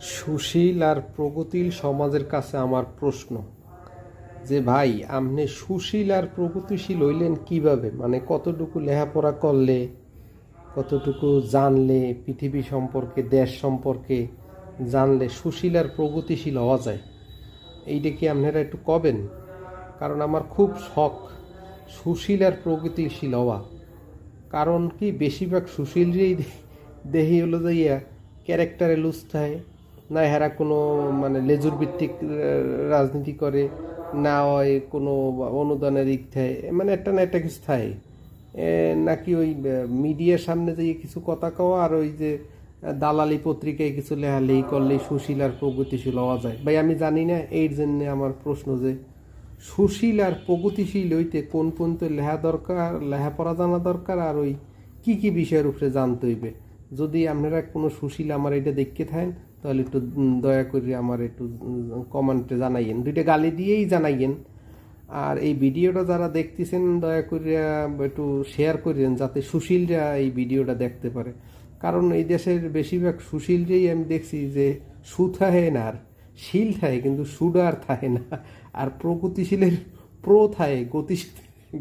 সুশীল আর প্রগতিশীল সমাজের কাছে আমার প্রশ্ন, যে ভাই, আপনি সুশীল আর প্রগতিশীল হইলেন কীভাবে? মানে কতটুকু লেখাপড়া করলে, কতটুকু জানলে, পৃথিবী সম্পর্কে, দেশ সম্পর্কে জানলে সুশীল আর প্রগতিশীল হওয়া যায়? এইটা কি আপনারা একটু কবেন? কারণ আমার খুব শখ সুশীল আর প্রগতিশীল হওয়া। কারণ কি, বেশিরভাগ সুশীলরেই দেহি হলো যাইয়া ক্যারেক্টারে লুজ থাকে। না হেরা কোনো মানে লেজুর ভিত্তিক রাজনীতি করে, না হয় কোনো অনুদানের দিক থাকে মানে একটা না একটা কিছু থাকে। নাকি ওই মিডিয়ার সামনে যে কিছু কথা কওয়া আর ওই যে দালালি পত্রিকায় কিছু লেহালেই করলেই সুশীল আর প্রগতিশীল হওয়া যায়। ভাই, আমি জানি না, এর জন্য আমার প্রশ্ন যে, সুশীল আর প্রগতিশীল হইতে কোন পর্যন্ত লেহা দরকার লেহা পড়া জানা দরকার, আর ওই কি কি বিষয়ের উপরে জানতে হইবে? যদি আপনারা কোনো সুশীল আমার এটা দেখতে থাকেন, তাহলে একটু দয়া করে আমার একটু কমেন্টে জানাইয়েন। দুইটা গালি দিয়েই জানাইয়েন। আর এই ভিডিওটা যারা দেখতেছেন, দয়া করে একটু শেয়ার করেন, যাতে সুশীলরা এই ভিডিওটা দেখতে পারে। কারণ এই দেশের বেশিরভাগ সুশীলরাই আমি দেখছি যে সু থাকে না আর, শিল থাকে, কিন্তু সুডা আর থাকে না। আর প্রগতিশীলের প্রো থাকে, গতি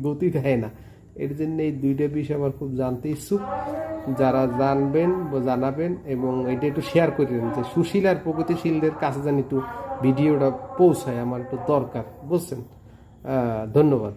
গতি থাকে না। এর জন্য এই দুইটা বিষয় আমার খুব জানতে ইচ্ছুক। যারা জানবেন বা জানাবেন এবং এটা একটু শেয়ার করে করেন যে সুশীল আর প্রগতিশীলদের কাছে যেন একটু ভিডিওটা পৌঁছায়, আমার একটু দরকার, বুঝছেন? ধন্যবাদ।